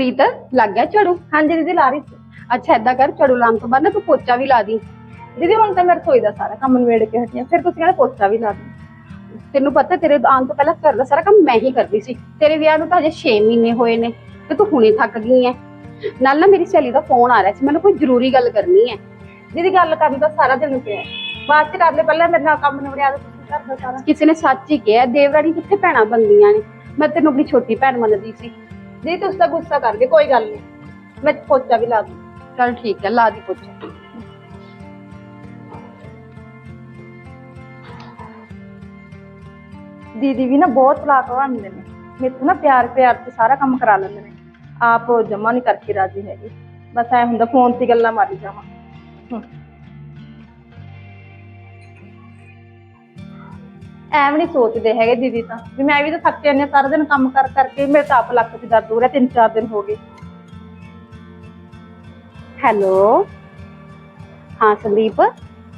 ਪ੍ਰੀਤ ਲੱਗ ਗਿਆ ਝੜੂ? ਹਾਂਜੀ ਦੀਦੀ ਲਾ ਰਹੀ ਸੀ। ਅੱਛਾ ਏਦਾਂ ਕਰ ਝੜੂ ਲਾਉਣ ਤੋਂ ਬਾਅਦ ਨਾ ਤੂੰ ਪੋਚਾ ਵੀ ਲਾ ਦੀ। ਦੀਦੀ ਹੁਣ ਤਾਂ ਮੈਂ ਰਸੋਈ ਦਾ ਸਾਰਾ ਕੰਮ ਨਵੇੜ ਕੇ ਹਟੀ ਹਾਂ ਫਿਰ ਤੁਸੀਂ ਕਹਿੰਦੇ ਪੋਚਾ ਵੀ ਲਾ ਦਿਓ। ਤੈਨੂੰ ਪਤਾ ਤੇਰੇ ਆਉਣ ਤੋਂ ਪਹਿਲਾਂ ਘਰ ਦਾ ਸਾਰਾ ਕੰਮ ਮੈਂ ਹੀ ਕਰਦੀ ਸੀ। ਤੇਰੇ ਵਿਆਹ ਨੂੰ ਤਾਂ ਹਜੇ 6 ਮਹੀਨੇ ਹੋਏ ਨੇ ਤੇ ਤੂੰ ਹੁਣੇ ਥੱਕ ਗਈ ਐ। ਨਾਲ ਨਾ ਮੇਰੀ ਸਹੇਲੀ ਦਾ ਫੋਨ ਆ ਰਿਹਾ ਸੀ ਮੈਨੂੰ ਕੋਈ ਜ਼ਰੂਰੀ ਗੱਲ ਕਰਨੀ ਹੈ ਦੀਦੀ ਗੱਲ ਕਰਨ ਦਾ ਸਾਰਾ ਦਿਨ ਪਿਆ। ਬਾਅਦ ਚ ਕਰ ਲੈ ਪਹਿਲਾਂ ਮੇਰੇ ਨਾਲ ਕੰਮ ਨਵੜਿਆ ਤੁਸੀਂ ਘਰ ਦਾ ਸਾਰਾ। ਕਿਸੇ ਨੇ ਸੱਚ ਹੀ ਕਿਹਾ ਦੇਵਰਾਣੀ ਕਿੱਥੇ ਭੈਣਾਂ ਬੰਦੀਆਂ ਨੇ? ਮੈਂ ਤੈਨੂੰ ਆਪਣੀ ਛੋਟੀ ਭੈਣ ਮੰਨਦੀ ਸੀ। ਦੀਦੀ ਤੁਸੀਂ ਤਾਂ ਗੁੱਸਾ ਕਰ ਗਏ ਕੋਈ ਗੱਲ ਨਹੀਂ। ਮੈਂ ਪੋਚਾ ਵੀ ਲਾ ਦੂੰ। ਚਲ ਠੀਕ ਹੈ ਲਾ ਦੀ ਪੋਚਾ। ਦੀਦੀ ਵੀ ਨਾ ਬਹੁਤ ਚਲਾਕ ਬਣਦੇ ਨੇ। ਮੇਰੇ ਤੋਂ ਨਾ ਪਿਆਰ ਪਿਆਰ ਚ ਸਾਰਾ ਕੰਮ ਕਰਾ ਲੈਂਦੇ ਨੇ। ਆਪ ਜਮਾ ਨਹੀਂ ਕਰਕੇ ਰਾਜੀ ਹੈਗੇ। ਬਸ ਐ ਹੁੰਦਾ ਫੋਨ ਤੇ ਗੱਲਾਂ ਮਾਰੀ ਜਾਵਾਂ। ਐਵੇਂ ਨਹੀਂ ਸੋਚਦੇ ਹੈਗੇ ਦੀਦੀ ਤਾਂ। ਵੀ ਮੈਂ ਵੀ ਤਾਂ ਥੱਕ ਜਾਂਦੀ ਹਾਂ, ਸਾਰਾ ਦਿਨ ਕੰਮ ਕਰ ਕਰਕੇ ਮੇਰੇ ਤਾਂ ਆਪ ਲੱਕ 'ਚ ਦਰਦ ਹੋ ਰਿਹਾ, ਤਿੰਨ ਚਾਰ ਦਿਨ ਹੋ ਗਏ। ਹੈਲੋ? ਹਾਂ, ਸੰਦੀਪ,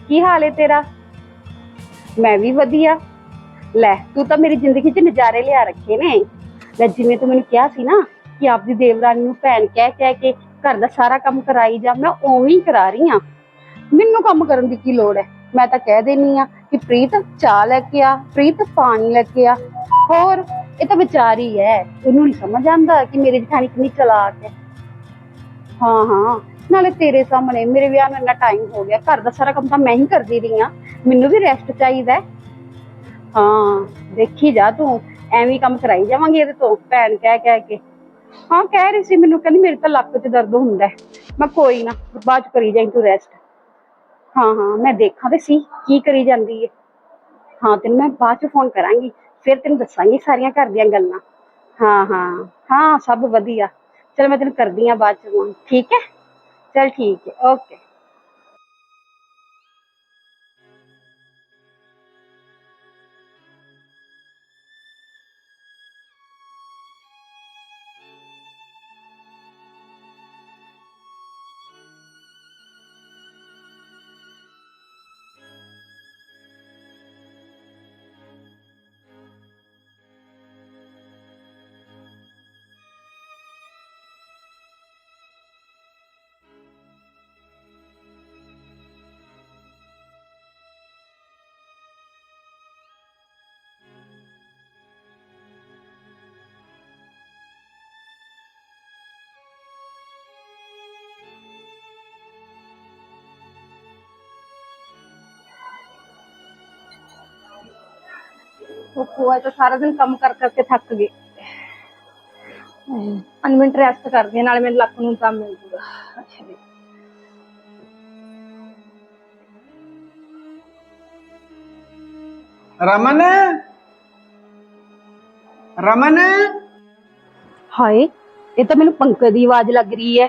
ਕੀ ਹਾਲ ਹੈ ਤੇਰਾ? ਮੈਂ ਵੀ ਵਧੀਆ। ਲੈ, ਤੂੰ ਤਾਂ ਮੇਰੀ ਜ਼ਿੰਦਗੀ 'ਚ ਨਜ਼ਾਰੇ ਲਿਆ ਰੱਖੇ ਨੇ। ਲੈ, ਜਿਵੇਂ ਤੂੰ ਮੈਨੂੰ ਕਿਹਾ ਸੀ ਨਾ ਕਿ ਆਪਦੀ ਦੇਵਰਾਨੀ ਨੂੰ ਭੈਣ ਕਹਿ ਕਹਿ ਕੇ ਘਰ ਦਾ ਸਾਰਾ ਕੰਮ ਕਰਾਈ ਜਾ, ਮੈਂ ਉਵੇਂ ਹੀ ਕਰਾ ਰਹੀ ਆ ਮੈਨੂੰ ਕੰਮ ਕਰਨ ਦੀ ਕੀ ਲੋੜ ਹੈ? ਮੈਂ ਤਾਂ ਕਹਿ ਦੇਣੀ ਆ ਕਿ ਪ੍ਰੀਤ ਚਾਹ ਲੈ ਕੇ ਆ, ਪ੍ਰੀਤ ਪਾਣੀ ਲੈ ਕੇ ਆ। ਹੋਰ, ਇਹ ਤਾਂ ਵਿਚਾਰੀ ਹੈ ਉਹਨੂੰ ਨਹੀਂ ਸਮਝ ਆਉਂਦਾ ਕਿ ਮੇਰੀ ਜਠਾਣੀ ਕਿੰਨੀ ਚਲਾਕ ਹੈ ਹਾਂ ਹਾਂ। ਨਾਲੇ ਤੇਰੇ ਸਾਹਮਣੇ ਮੇਰੇ ਵਿਆਹ ਨੂੰ ਇੰਨਾ ਟਾਈਮ ਹੋ ਗਿਆ। ਘਰ ਦਾ ਸਾਰਾ ਕੰਮ ਤਾਂ ਮੈਂ ਹੀ ਕਰਦੀ ਰਹੀ ਆ। ਮੈਨੂੰ ਵੀ ਰੈਸਟ ਚਾਹੀਦਾ ਹਾਂ, ਦੇਖੀ ਜਾ ਤੂੰ। ਐਵੇਂ ਕੰਮ ਕਰਾਈ ਜਾਵਾਂਗੀ ਇਹਦੇ ਤੋਂ, ਭੈਣ ਕਹਿ ਕਹਿ ਕੇ। ਹਾਂ, ਕਹਿ ਰਹੀ ਸੀ ਮੈਨੂੰ, ਕਹਿੰਦੀ, ਮੇਰੇ ਤਾਂ ਲੱਕ 'ਚ ਦਰਦ ਹੁੰਦਾ ਮੈਂ ਕੋਈ ਨਾ, ਬਾਅਦ 'ਚ ਕਰੀ ਜਾਈ ਤੂੰ ਰੈਸਟ ਹਾਂ ਹਾਂ, ਮੈਂ ਦੇਖਾਂ ਤੇ ਸੀ ਕੀ ਕਰੀ ਜਾਂਦੀ ਹੈ ਹਾਂ, ਤੈਨੂੰ ਮੈਂ ਬਾਅਦ 'ਚ ਫੋਨ ਕਰਾਂਗੀ, ਫਿਰ ਤੈਨੂੰ ਦੱਸਾਂਗੀ ਸਾਰੀਆਂ ਘਰ ਦੀਆਂ ਗੱਲਾਂ। ਹਾਂ ਹਾਂ ਹਾਂ, ਸਭ ਵਧੀਆ। ਚਲ ਮੈਂ ਤੈਨੂੰ ਕਰਦੀ ਆ ਬਾਅਦ 'ਚ ਫੋਨ ਠੀਕ ਹੈ? ਚਲ ਠੀਕ ਹੈ ਓਕੇ ਉਹ ਖੋਆ ਤਾਂ ਸਾਰਾ ਦਿਨ ਕੰਮ ਕਰ ਕਰਕੇ ਥੱਕ ਗਏ। ਪੰਜ ਮਿੰਟ ਰੈਸਟ ਕਰਦੀ ਹਾਂ ਨਾਲੇ ਮੇਰੇ ਲੱਕ ਨੂੰ ਕੰਮ ਮਿਲ ਜੂਗਾ। ਅੱਛਾ ਜੀ। ਰਮਨ? ਰਮਨ? ਹਾਏ ਇਹ ਤਾਂ ਮੈਨੂੰ ਪੰਕਜ ਦੀ ਆਵਾਜ਼ ਲੱਗ ਰਹੀ ਹੈ।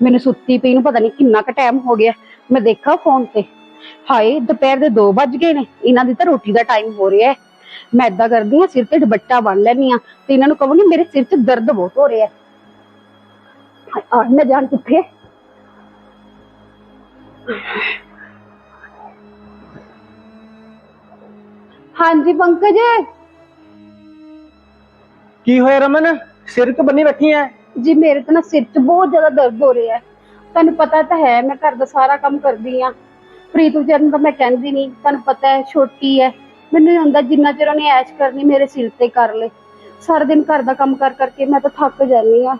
ਮੈਨੂੰ ਸੁੱਤੀ ਪਈ ਨੂੰ ਪਤਾ ਨਹੀਂ ਕਿੰਨਾ ਕੁ ਟਾਈਮ ਹੋ ਗਿਆ। ਮੈਂ ਦੇਖਾ ਫੋਨ ਤੇ। ਹਾਏ ਦੁਪਹਿਰ ਦੇ 2 ਵੱਜ ਗਏ ਨੇ। ਇਹਨਾਂ ਦੀ ਤਾਂ ਰੋਟੀ ਦਾ ਟਾਈਮ ਹੋ ਰਿਹਾ ਹੈ। ਮੈਂ ਏਦਾਂ ਕਰਦੀ ਆ ਸਿਰ ਤੇ ਦੁਪੱਟਾ ਬੰਨ ਲੈਣੀ ਆ ਤੇ ਇਹਨਾਂ ਨੂੰ ਕਹੂੰਗੀ ਮੇਰੇ ਸਿਰ 'ਚ ਦਰਦ ਬਹੁਤ ਹੋ ਰਿਹਾ ਹੈ। ਆ ਨਾ ਜਾਣ ਕਿੱਥੇ ਹਾਂਜੀ ਪੰਕਜ। ਕੀ ਹੋਇਆ ਰਮਨ? ਸਿਰ ਕ ਬੰਨੀ ਬੈਠੀ ਐ? ਜੀ ਮੇਰੇ ਤਾਂ ਨਾ ਸਿਰ 'ਚ ਬਹੁਤ ਜ਼ਿਆਦਾ ਦਰਦ ਹੋ ਰਿਹਾ ਹੈ। ਤੁਹਾਨੂੰ ਪਤਾ ਤਾਂ ਹੈ ਮੈਂ ਘਰ ਦਾ ਸਾਰਾ ਕੰਮ ਕਰਦੀ ਆ ਪ੍ਰੀਤ ਵਿਚਾਰੀ ਨੂੰ ਤਾਂ ਮੈਂ ਕਹਿੰਦੀ ਨਹੀਂ ਤੁਹਾਨੂੰ ਪਤਾ ਹੈ ਛੋਟੀ ਹੈ। ਮੈਨੂੰ ਇਹ ਹੁੰਦਾ ਜਿੰਨਾ ਚਿਰ ਉਹਨੇ ਐਸ਼ ਕਰਨੀ ਮੇਰੇ ਸਿਰ ਤੇ ਕਰ ਲੈ। ਸਾਰਾ ਦਿਨ ਘਰ ਦਾ ਕੰਮ ਕਰ ਕਰਕੇ ਮੈਂ ਤਾਂ ਥੱਕ ਜਾਂਦੀ ਆ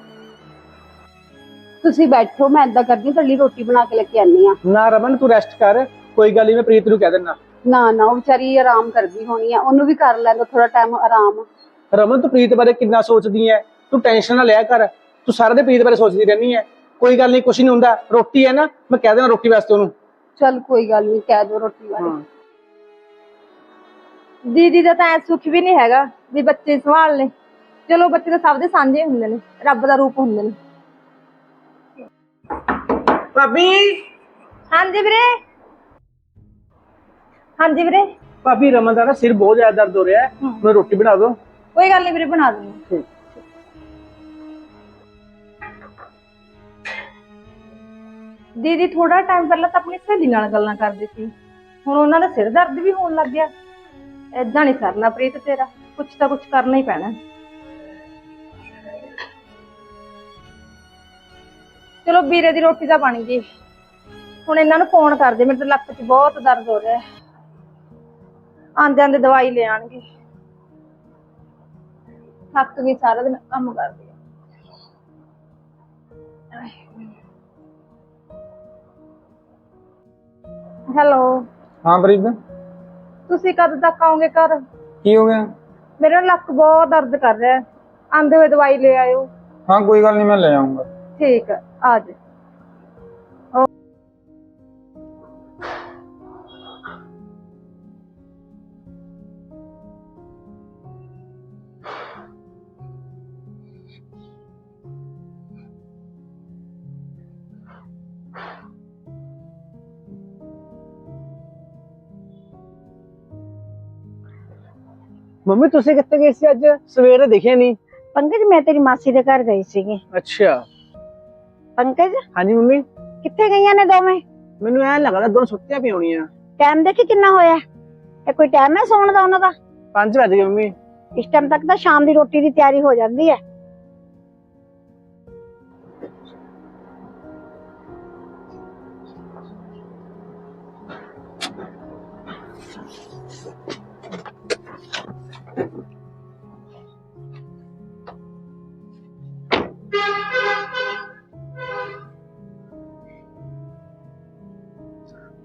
ਤੁਸੀਂ ਬੈਠੋ ਮੈਂ ਏਦਾਂ ਕਰਦੀ ਲਈ ਰੋਟੀ ਬਣਾ ਕੇ ਲੈ ਕੇ ਆਨੀ ਆ ਨਾ ਰਮਨ ਤੂੰ ਰੈਸਟ ਕਰ। ਕੋਈ ਗੱਲ ਨਹੀਂ ਮੈਂ ਪ੍ਰੀਤ ਨੂੰ ਕਹਿ ਦਿੰਦਾ। ਨਾ ਨਾ ਉਹ ਵਿਚਾਰੀ ਆਰਾਮ ਕਰਦੀ ਹੋਣੀ ਆ। ਉਹਨੂੰ ਵੀ ਕਰ ਲੈਂਦਾ ਥੋੜਾ ਟਾਈਮ ਆਰਾਮ। ਰਮਨ ਤੂੰ ਪ੍ਰੀਤ ਬਾਰੇ ਕਿੰਨਾ ਸੋਚਦੀ ਐ? ਤੂੰ ਟੈਨਸ਼ਨ ਨਾ ਲਿਆ ਕਰ। ਤੂੰ ਸਾਰਾ ਦਿਨ ਪ੍ਰੀਤ ਬਾਰੇ ਸੋਚਦੀ ਰਹਿੰਦੀ ਐ। ਕੋਈ ਗੱਲ ਨਹੀਂ ਕੁਛ ਨਹੀਂ ਹੁੰਦਾ। ਰੋਟੀ ਐ ਨਾ ਮੈਂ ਕਹਿ ਦੇਣਾ ਰੋਟੀ ਵਾਸਤੇ ਉਹਨੂੰ। ਚਲ ਕੋਈ ਗੱਲ ਨਹੀਂ ਕਹਿ ਦੋ ਰੋਟੀ ਬਾਰੇ ਦੀਦੀ ਦਾ ਤਾਂ ਐ ਸੁੱਖ ਵੀ ਨਹੀਂ ਹੈਗਾ ਵੀ ਬੱਚੇ ਸੰਭਾਲ ਲੈ ਚਲੋ ਬੱਚੇ ਤਾਂ ਸਭ ਦੇ ਸਾਂਝੇ ਹੁੰਦੇ ਨੇ ਰੱਬ ਦਾ ਰੂਪ ਹੁੰਦੇ ਨੇ। ਭਾਬੀ? ਹਾਂਜੀ ਵੀਰੇ। ਹਾਂਜੀ ਵੀਰੇ। ਭਾਬੀ ਰਮਨ ਦਾ ਨਾ ਸਿਰ ਬਹੁਤ ਜ਼ਿਆਦਾ ਦਰਦ ਹੋ ਰਿਹਾ ਹੈ। ਮੈਨੂੰ ਰੋਟੀ ਬਣਾ ਦਿਓ। ਕੋਈ ਗੱਲ ਨਹੀਂ ਵੀਰੇ ਬਣਾ ਦੂੰਗੀ ਦੀਦੀ ਥੋੜਾ ਟਾਈਮ ਪਹਿਲਾਂ ਤਾਂ ਆਪਣੀ ਸਹੇਲੀ ਨਾਲ ਗੱਲਾਂ ਕਰਦੇ ਸੀ। ਹੁਣ ਉਹਨਾਂ ਦਾ ਸਿਰ ਦਰਦ ਵੀ ਹੋਣ ਲੱਗ ਗਿਆ। ਏਦਾਂ ਨਹੀਂ ਸਰਨਾ ਪ੍ਰੀਤ ਤੇਰਾ, ਕੁਛ ਤਾਂ ਕੁਛ ਕਰਨਾ ਹੀ ਪੈਣਾ। ਚਲੋ ਵੀਰੇ ਦੀ ਰੋਟੀ ਤਾਂ ਬਣ ਗਈ। ਹੁਣ ਇਹਨਾਂ ਨੂੰ ਫੋਨ ਕਰ ਦੇ, ਮੇਰੇ ਤਾਂ ਲੱਕ 'ਚ ਬਹੁਤ ਦਰਦ ਹੋ ਰਿਹਾ। ਹੈ ਆਂਦੇ ਆਂਦੇ ਦਵਾਈ ਲੈ ਆਣਗੇ। ਥੱਕ ਗਈ ਸਾਰਾ ਦਿਨ, ਕੰਮ ਕਰਦੀ ਹੈਲੋ। ਹਾਂ ਪ੍ਰੀਤ। ਤੁਸੀਂ ਕਦ ਤੱਕ ਆਓਗੇ ਘਰ? ਕੀ ਹੋ ਗਿਆ? ਮੇਰਾ ਲੱਕ ਬਹੁਤ ਦਰਦ ਕਰ ਰਿਹਾ ਹੈ। ਆਂਦੇ ਹੋਏ ਦਵਾਈ ਲੈ ਆਇਓ। ਹਾਂ ਕੋਈ ਗੱਲ ਨਹੀਂ ਮੈਂ ਲੈ ਆਉਂਗਾ। ਠੀਕ ਹੈ ਆ ਜਾ ਮੰਮੀ ਤੁਸੀਂ ਕਿੱਥੇ ਗਏ ਸੀ ਅੱਜ? ਸਵੇਰੇ ਦਿਖੇ ਨਹੀਂ। ਪੰਕਜ ਮੈਂ ਤੇਰੀ ਮਾਸੀ ਦੇ ਘਰ ਗਈ ਸੀਗੀ। ਅੱਛਾ। ਪੰਕਜ? ਹਾਂਜੀ ਮੰਮੀ। ਕਿੱਥੇ ਗਈਆਂ ਨੇ ਦੋਵੇਂ? ਮੈਨੂੰ ਐ ਲੱਗਦਾ ਦੋਨੋਂ ਸੁੱਤੀਆਂ ਪਈ ਹੋਣੀਆਂ। ਟਾਈਮ ਦੇਖੀ ਕਿੰਨਾ ਹੋਇਆ? ਇਹ ਕੋਈ ਟਾਈਮ ਹੈ ਸੌਣ ਦਾ ਉਹਨਾਂ ਦਾ? 5 ਵਜ ਮੰਮੀ। ਇਸ ਟਾਈਮ ਤੱਕ ਤਾਂ ਸ਼ਾਮ ਦੀ ਰੋਟੀ ਦੀ ਤਿਆਰੀ ਹੋ ਜਾਂਦੀ ਹੈ।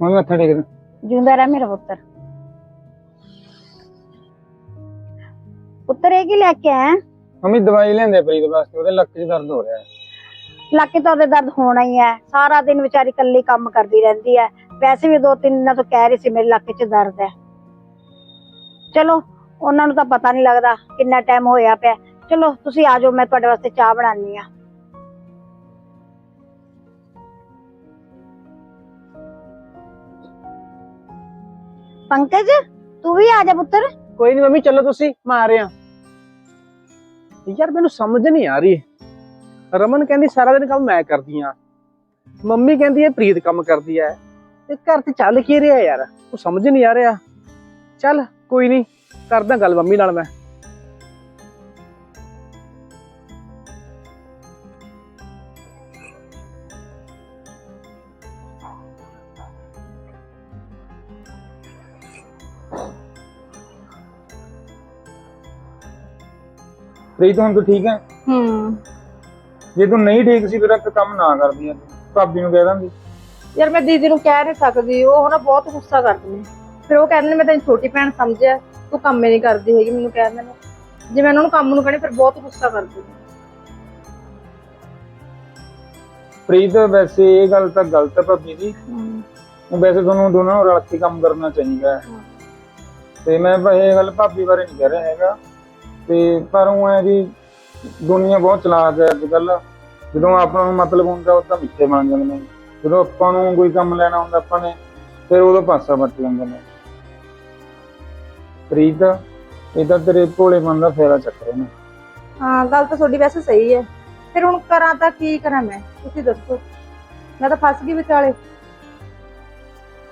ਮੈਂ ਵੀ ਮੱਥਾ ਟੇਕਦਾ ਜਿਉਂਦਾ ਰਹਿ ਮੇਰਾ ਪੁੱਤਰ। ਪੁੱਤਰ ਇਹ ਕੀ ਲੈ ਕੇ ਆਇਆ? ਮੰਮੀ ਦਵਾਈ ਲੈਂਦੇ ਪ੍ਰੀਤ ਵਾਸਤੇ ਉਹਦੇ ਲੱਕ 'ਚ ਦਰਦ ਹੋ ਰਿਹਾ ਹੈ। ਲੱਕ ਤੋਂ ਉਹਦੇ ਦਰਦ ਹੋਣਾ ਹੀ ਹੈ। ਸਾਰਾ ਦਿਨ ਵਿਚਾਰੀ ਇਕੱਲੀ ਕੰਮ ਕਰਦੀ ਰਹਿੰਦੀ ਹੈ। ਵੈਸੇ ਵੀ ਦੋ ਤਿੰਨ ਦਿਨਾਂ ਤੋਂ ਕਹਿ ਰਹੀ ਸੀ ਮੇਰੇ ਲੱਕ 'ਚ ਦਰਦ ਹੈ। ਚਲੋ ਉਹਨਾਂ ਨੂੰ ਤਾਂ ਪਤਾ ਨਹੀਂ ਲੱਗਦਾ ਕਿੰਨਾ ਟਾਈਮ ਹੋਇਆ ਪਿਆ। ਚਲੋ ਤੁਸੀਂ ਆ ਜਾਓ ਮੈਂ ਤੁਹਾਡੇ ਵਾਸਤੇ ਚਾਹ ਬਣਾਉਣੀ ਆ ਪੰਕਜ, ਤੂੰ ਵੀ ਆ ਜਾ ਪੁੱਤਰ। ਕੋਈ ਨਹੀਂ ਮੰਮੀ, ਚਲੋ ਤੁਸੀਂ, ਮੈਂ ਆ ਰਿਹਾ। ਯਾਰ, ਮੈਨੂੰ ਸਮਝ ਨਹੀਂ ਆ ਰਹੀ। ਰਮਨ ਕਹਿੰਦੀ, ਸਾਰਾ ਦਿਨ ਕੰਮ ਮੈਂ ਕਰਦੀ ਆ। ਮੰਮੀ ਕਹਿੰਦੀ, ਇਹ ਪ੍ਰੀਤ ਕੰਮ ਕਰਦੀ ਹੈ ਤੇ ਘਰ ਤੇ ਚੱਲ ਕੀ ਰਿਹਾ ਯਾਰ? ਉਹ ਸਮਝ ਨਹੀਂ ਆ ਰਿਹਾ। ਚੱਲ, ਕੋਈ ਨਹੀਂ ਕਰਦਾ ਗੱਲ ਮੰਮੀ ਨਾਲ ਮੈਂ। ਪ੍ਰੀਤ ਹੁਣ ਤੂੰ ਠੀਕ ਹੈ? ਹੂੰ। ਜੇ ਤੂੰ ਨਹੀਂ ਠੀਕ ਸੀ ਫਿਰ ਇੱਕ ਕੰਮ ਨਾ ਕਰਦੀ ਅੱਜ ਭਾਬੀ ਨੂੰ ਕਹਿ ਦਾਂਗੀ ਯਾਰ ਮੈਂ ਦੀਦੀ ਨੂੰ ਕਹਿ ਨਹੀਂ ਸਕਦੀ। ਉਹ ਨਾ ਬਹੁਤ ਗੁੱਸਾ ਕਰਦੀ ਨੇ। ਫਿਰ ਉਹ ਕਹਿੰਦੇ ਨੇ ਮੈਂ ਤੈਨੂੰ ਛੋਟੀ ਭੈਣ ਸਮਝਿਆ। ਤੂੰ ਕੰਮ ਨਹੀਂ ਕਰਦੀ ਹੈਗੀ ਮੈਨੂੰ ਕਹਿੰਦੇ ਨੇ। ਜੇ ਮੈਂ ਉਹਨਾਂ ਨੂੰ ਕੰਮ ਨੂੰ ਕਹਿੰਦੀ ਫਿਰ ਬਹੁਤ ਗੁੱਸਾ ਕਰਦੀ ਨੇ। ਪ੍ਰੀਤ ਵੈਸੇ ਇਹ ਗੱਲ ਤਾਂ ਗਲਤ ਹੈ ਭਾਬੀ ਦੀ ਵੈਸੇ ਤੁਹਾਨੂੰ ਦੋਨਾਂ ਨੂੰ ਰਲ ਕੇ ਕੰਮ ਕਰਨਾ ਚਾਹੀਦਾ ਹੈ। ਤੇ ਮੈਂ ਇਹ ਗੱਲ ਭਾਬੀ ਬਾਰੇ ਨਹੀਂ ਕਹਿ ਰਿਹਾ ਹੈਗਾ। ਤੇ ਪਰ ਉਹ ਹੈ ਜੀ ਦੁਨੀਆ ਬਹੁਤ ਚਲਾਕ ਹੈ ਅੱਜ ਕੱਲ ਜਦੋਂ ਆਪਾਂ ਨੂੰ ਮਤਲਬ ਹੁੰਦਾ ਉਹ ਤਾਂ ਮਿੱਠੇ ਬਣ ਜਾਂਦੇ ਨੇ। ਜਦੋਂ ਆਪਾਂ ਨੂੰ ਕੋਈ ਕੰਮ ਲੈਣਾ ਹੁੰਦਾ ਆਪਾਂ ਨੇ ਫਿਰ ਉਦੋਂ ਪਾਸਾ ਵੱਟ ਲੈਂਦੇ ਨੇ। ਪ੍ਰੀਤ ਇਹ ਤਾਂ ਤੇਰੇ ਭੋਲੇ ਮਨ ਦਾ ਫਾਇਦਾ ਚੱਕ ਰਹੇ ਨੇ। ਹਾਂ ਗੱਲ ਤਾਂ ਤੁਹਾਡੀ ਵੈਸੇ ਸਹੀ ਹੈ। ਫਿਰ ਹੁਣ ਕਰਾਂ ਤਾਂ ਕੀ ਕਰਾਂ ਮੈਂ? ਤੁਸੀਂ ਦੱਸੋ। ਮੈਂ ਤਾਂ ਫਸ ਗਈ ਵਿਚਾਲੇ।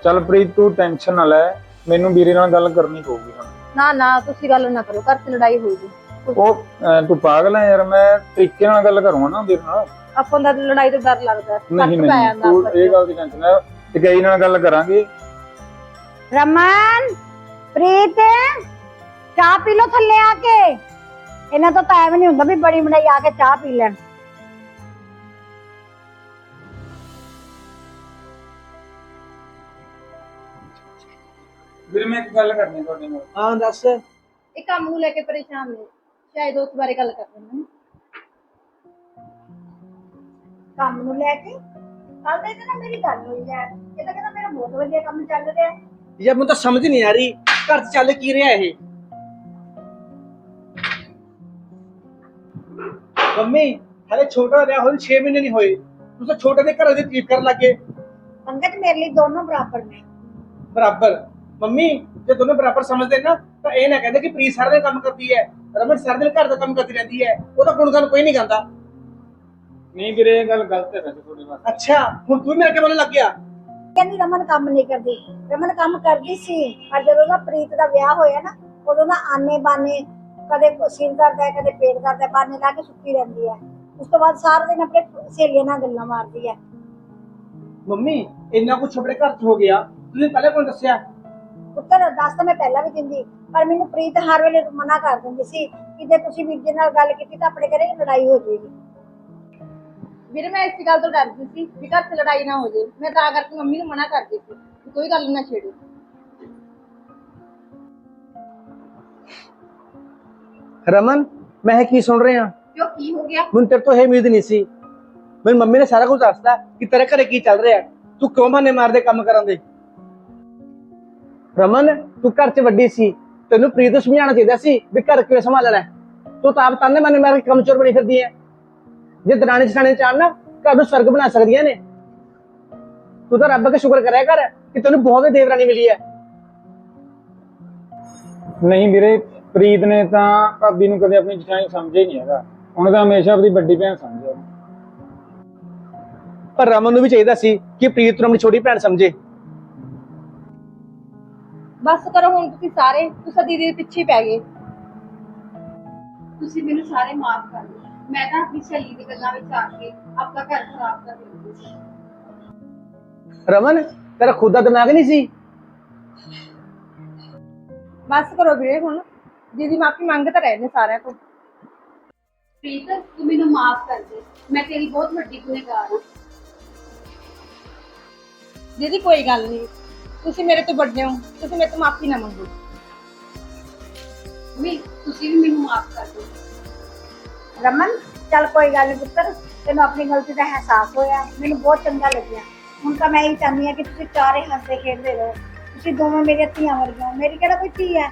ਚੱਲ ਪ੍ਰੀਤ ਤੂੰ ਟੈਨਸ਼ਨ ਨਾ ਲੈ। ਮੈਨੂੰ ਵੀਰੇ ਨਾਲ ਗੱਲ ਕਰਨੀ ਪਊਗੀ ਹੁਣ। ਨਾ ਨਾ ਤੁਸੀਂ ਗੱਲ ਨਾ ਕਰੋ ਘਰ 'ਚ ਲੜਾਈ ਹੋਊਗੀ। ਉਹ ਅਹ, ਤੂੰ ਪਾਗਲ ਹੈ ਯਾਰ ਮੈਂ ਤਰੀਕੇ ਨਾਲ ਗੱਲ ਕਰੂੰਗਾ ਨਾ ਵੀਰੇ ਨਾਲ। ਆਪਾਂ ਦਾ ਲੜਾਈ ਤੋਂ ਡਰ ਲੱਗਦਾ ਹੈ ਨਹੀਂ ਫ਼ਰਕ ਪੈ ਨਹੀਂ ਜਾਂਦਾ ਤੂੰ। ਇਹ ਗੱਲ ਦੀ ਟੈਨਸ਼ਨ ਹੈ ਟਿਕਾਈ ਨਾਲ ਗੱਲ ਕਰਾਂਗੇ। ਰਮਨ ਪ੍ਰੀਤ ਚਾਹ ਪੀ ਲੋ ਥੱਲੇ ਆ ਕੇ। ਇਹਨਾਂ ਤੋਂ ਤਾਂ ਐਵੇਂ ਨਹੀਂ ਹੁੰਦਾ ਵੀ ਬੜੀ ਬਣਾਈ ਆ ਕੇ ਚਾਹ ਪੀ ਲੈਣ। ਇੱਕ ਗੱਲ ਕਰਨੀ ਤੁਹਾਡੇ ਨਾਲ। ਹਾਂ ਦੱਸ। ਇਹ ਕੰਮ ਨੂੰ ਲੈ ਕੇ ਪਰੇਸ਼ਾਨ ਨੇ। ਸ਼ਾਇਦ ਉਸ ਬਾਰੇ ਗੱਲ ਕਰਦੇ ਨੇ ਕੰਮ ਨੂੰ ਲੈ ਕੇ? ਕੱਲ ਤੇ ਨਾ ਮੇਰੀ ਗੱਲ ਹੋਈ ਹੈ। ਇਹ ਤਾਂ ਕਹਿੰਦਾ ਮੇਰਾ ਬਹੁਤ ਵਧੀਆ ਕੰਮ ਚੱਲ ਰਿਹਾ ਯਾਰ ਮੈਨੂੰ ਤਾਂ ਸਮਝ ਨਹੀਂ ਆ ਰਹੀ। ਘਰ ਚ ਚੱਲ ਕੀ ਰਿਹਾ ਇਹ? ਮੰਮੀ ਹਲੇ ਛੋਟਾ ਰਿਹਾ ਹੋਈ 6 ਮਹੀਨੇ ਨਹੀਂ ਹੋਏ। ਤੂੰ ਤਾਂ ਛੋਟੇ ਦੇ ਘਰ ਦੇ ਟ੍ਰੀਟ ਕਰਨ ਲੱਗੇ ਪੰਕਜ ਮੇਰੇ ਲਈ ਦੋਨੋਂ ਬਰਾਬਰ ਨੇ। ਬਰਾਬਰ। ਮੰਮੀ ਜੇ ਦੋਨੋਂ ਬਰਾਬਰ ਸਮਝਦੇ ਨਾ ਤਾਂ ਇਹ ਨਾ ਕਹਿੰਦੇ ਕਿ ਪ੍ਰੀਤ ਸਾਰਾ ਦਿਨ ਕੰਮ ਕਰਦੀ ਹੈ ਰਮਨ ਸਾਰਾ ਦਿਨ ਘਰ ਦਾ ਕੰਮ ਕਰਦੀ ਰਹਿੰਦੀ ਹੈ ਉਹਦਾ ਗੁਣਗਾਨ ਕੋਈ ਨਹੀਂ ਗਾਉਂਦਾ ਨਹੀਂ ਵੀਰੇ ਇਹ ਗੱਲ ਗਲਤ ਹੈ ਵੈਸੇ ਤੁਹਾਡੇ ਵਾਸਤੇ ਅੱਛਾ ਹੁਣ ਤੂੰ ਵੀ ਮੇਰੇ ਕੇ ਬੋਲਣ ਲੱਗ ਗਿਆ ਕਹਿੰਦੀ ਰਮਨ ਕੰਮ ਨਹੀਂ ਕਰਦੀ। ਰਮਨ ਕੰਮ ਕਰਦੀ ਸੀ ਪਰ ਜਦੋਂ ਦਾ ਪ੍ਰੀਤ ਦਾ ਵਿਆਹ ਹੋਇਆ ਨਾ ਉਦੋਂ ਦਾ ਆਨੇ ਬਾਨੇ ਕਦੇ ਸਿਰ ਦਰਦ ਹੈ ਕਦੇ ਪੇਟ ਦਰਦ ਹੈ ਬਾਨੇ ਲਾ ਕੇ ਸੁੱਤੀ ਰਹਿੰਦੀ ਹੈ। ਉਸ ਤੋਂ ਬਾਅਦ ਸਾਰਾ ਦਿਨ ਆਪਣੇ ਸਹੇਲੀਆਂ ਨਾਲ ਗੱਲਾਂ ਮਾਰਦੀ ਹੈ। ਮੰਮੀ ਇੰਨਾ ਕੁਝ ਆਪਣੇ ਘਰ 'ਚ ਹੋ ਗਿਆ। ਤੁਸੀਂ ਪਹਿਲਾਂ ਕੋਲ ਦੱਸਿਆ? ਪੁੱਤਰ ਦੱਸ ਤਾਂ ਮੈਂ ਪਹਿਲਾਂ ਵੀ ਦਿੰਦੀ ਪਰ ਮੈਨੂੰ ਪ੍ਰੀਤ ਹਰ ਵੇਲੇ ਮਨਾ ਕਰ ਦਿੰਦੀ ਸੀ ਕਿ ਜੇ ਤੁਸੀਂ ਵੀਰ ਜੀ ਨਾਲ ਗੱਲ ਕੀਤੀ ਤਾਂ ਆਪਣੇ ਘਰੇ ਲੜਾਈ ਹੋ ਜਾਏਗੀ। ਵੀਰੇ ਮੈਂ ਇਸ ਗੱਲ ਤੋਂ ਡਰਦੀ ਸੀ ਵੀ ਘਰ 'ਚ ਲੜਾਈ ਨਾ ਹੋ ਜਾਏ। ਮੈਂ ਤਾਂ ਕਰਕੇ ਮੰਮੀ ਨੂੰ ਮਨਾ ਕਰਦੀ ਸੀ ਕਿ ਕੋਈ ਗੱਲ ਨਾ ਛੇੜੋ। ਰਮਨ ਮੈਂ ਇਹ ਕੀ ਸੁਣ ਰਿਹਾ? ਕਿਉਂ ਕੀ ਹੋ ਗਿਆ? ਮੈਨੂੰ ਤੇਰੇ ਤੋਂ ਇਹ ਉਮੀਦ ਨਹੀਂ ਸੀ। ਮੇਰੀ ਮੰਮੀ ਨੇ ਸਾਰਾ ਕੁਝ ਦੱਸਤਾ ਕਿ ਤੇਰੇ ਘਰੇ ਕੀ ਚੱਲ ਰਿਹਾ। ਤੂੰ ਕਿਉਂ ਬਹਾਨੇ ਮਾਰਦੇ ਕੰਮ ਕਰਨ ਦੇ? ਰਮਨ ਤੂੰ ਘਰ 'ਚ ਵੱਡੀ ਸੀ। ਤੈਨੂੰ ਪ੍ਰੀਤ ਨੂੰ ਸਮਝਾਉਣਾ ਚਾਹੀਦਾ ਸੀ ਵੀ ਘਰ ਕਿਵੇਂ ਸੰਭਾਲਣਾ। ਤੂੰ ਤਾਂ ਆਪ ਤਾਨੇ ਮਾਨੇ ਮਾਰ ਕੇ ਕੰਮ ਚੋਰ ਬਣੀ ਫਿਰਦੀ ਹੈ। ਜੇ ਦਰਾਣੀ ਜਠਾਣੀ ਚਾਹਣ ਨਾ ਘਰ ਨੂੰ ਸਵਰਗ ਬਣਾ ਸਕਦੀਆਂ ਨੇ। ਤੂੰ ਤਾਂ ਰੱਬ ਦਾ ਸ਼ੁਕਰ ਕਰਿਆ ਕਰ ਕਿ ਤੈਨੂੰ ਬਹੁਤ ਦੇਵਰਾਣੀ ਮਿਲੀ ਹੈ। ਨਹੀਂ ਵੀਰੇ ਪ੍ਰੀਤ ਨੇ ਤਾਂ ਭਾਬੀ ਨੂੰ ਕਦੇ ਆਪਣੀ ਜਠਾਣੀ ਸਮਝਿਆ ਹੀ ਨਹੀਂ ਹੈਗਾ। ਉਹਨੇ ਤਾਂ ਹਮੇਸ਼ਾ ਆਪਣੀ ਵੱਡੀ ਭੈਣ ਸਮਝਿਆ। ਪਰ ਰਮਨ ਨੂੰ ਵੀ ਚਾਹੀਦਾ ਸੀ ਕਿ ਪ੍ਰੀਤ ਨੂੰ ਆਪਣੀ ਛੋਟੀ ਭੈਣ ਸਮਝੇ। ਬਸ ਕਰੋ ਹੁਣ ਤੁਸੀਂ ਸਾਰੇ ਤੁਸੀਂ ਦੀਦੀ ਦੇ ਪਿੱਛੇ ਪੈ ਗਏ। ਤੁਸੀਂ ਮੈਨੂੰ ਸਾਰੇ ਮਾਫ ਕਰ ਦਿਓ। ਮੈਂ ਤਾਂ ਆਪਣੀ ਸਹੇਲੀ ਦੀ ਗੱਲਾਂ ਵਿੱਚ ਆ ਕੇ ਆਪਣਾ ਘਰ ਖਰਾਬ ਕਰ ਦਿੱਤੀ ਸੀ। ਰਮਨ ਤੇਰਾ ਖੁਦ ਦਾ ਦਿਮਾਗ ਨਹੀਂ ਸੀ? ਬਸ ਕਰੋ ਵੀਰੇ ਹੁਣ। ਦੀਦੀ ਮਾਫੀ ਮੰਗ ਤਾਂ ਰਹੇ ਨੇ ਸਾਰਿਆਂ ਤੋਂ ਪ੍ਰੀਤ ਤੂੰ ਮੈਨੂੰ ਮਾਫ ਕਰ ਦੇ। ਮੈਂ ਤੇਰੀ ਬਹੁਤ ਵੱਡੀ ਗੁਨਹਗਾਰ ਹਾਂ। ਦੀਦੀ ਕੋਈ ਗੱਲ ਨਹੀਂ। ਤੁਸੀਂ ਮੇਰੇ ਤੋਂ ਵੱਡੇ ਹੋ, ਤੁਸੀਂ ਮੇਰੇ ਤੋਂ ਮਾਫੀ ਨਾ ਮੰਗੋ। ਵੀ ਤੁਸੀਂ ਵੀ ਮੈਨੂੰ ਮਾਫ ਕਰ ਦਿਓ। ਰਮਨ, ਚੱਲ ਕੋਈ ਗੱਲ ਨਹੀਂ ਪੁੱਤਰ, ਤੈਨੂੰ ਆਪਣੀ ਗਲਤੀ ਦਾ ਅਹਿਸਾਸ ਹੋਇਆ, ਮੈਨੂੰ ਬਹੁਤ ਚੰਗਾ ਲੱਗਿਆ। ਹੁਣ ਤਾਂ ਮੈਂ ਇਹ ਚਾਹੁੰਦੀ ਹਾਂ ਕਿ ਤੁਸੀਂ ਚਾਰੇ ਹੱਸਦੇ ਖੇਡਦੇ ਰਹੋ। ਤੁਸੀਂ ਦੋਵੇਂ ਮੇਰੀਆਂ ਧੀਆਂ ਵਰਗੀਆਂ ਹੋ। ਮੇਰੀ ਕਿਹੜਾ ਕੋਈ ਧੀ ਹੈ?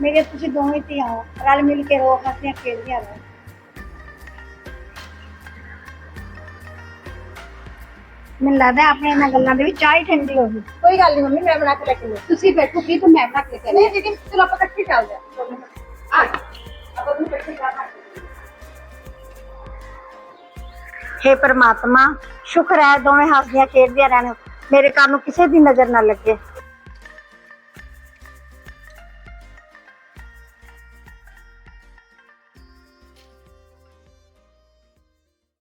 ਮੇਰੇ ਤੁਸੀਂ ਦੋਵੇਂ ਧੀਆਂ ਹੋ। ਰਲ ਮਿਲ ਕੇ ਰਹੋ ਹੱਸਦੀਆਂ ਖੇਡਦੀਆਂ ਰਹੋ। ਮੈਨੂੰ ਲੱਗਦਾ ਆਪਣੇ ਇਹਨਾਂ ਗੱਲਾਂ ਦੇ ਵਿੱਚ ਚਾਹ ਹੀ ਠੰਡੀ ਹੋ ਗਈ। ਕੋਈ ਗੱਲ ਨਹੀਂ ਮੰਮੀ ਮੈਂ ਬਣਾ ਕੇ ਲੈ ਕੇ ਲਓ ਤੁਸੀਂ ਬੈਠੋ ਪ੍ਰੀਤ ਮੈਂ ਬਣਾ ਕੇ ਕਰਾਂ ਨਹੀਂ ਦੀਦੀ ਚਲੋ ਆਪਾਂ ਇਕੱਠੇ ਚੱਲਦੇ ਹਾਂ। ਆ ਆਪਾਂ ਨੂੰ ਇਕੱਠੇ ਸਕਦੇ ਹੇ। ਪ੍ਰਮਾਤਮਾ ਸ਼ੁਕਰ ਹੈ ਦੋਵੇਂ ਹੱਸਦੀਆਂ ਖੇਡਦੀਆਂ ਰਹਿਣ। ਮੇਰੇ ਘਰ ਨੂੰ ਕਿਸੇ ਦੀ ਨਜ਼ਰ ਨਾ ਲੱਗੇ।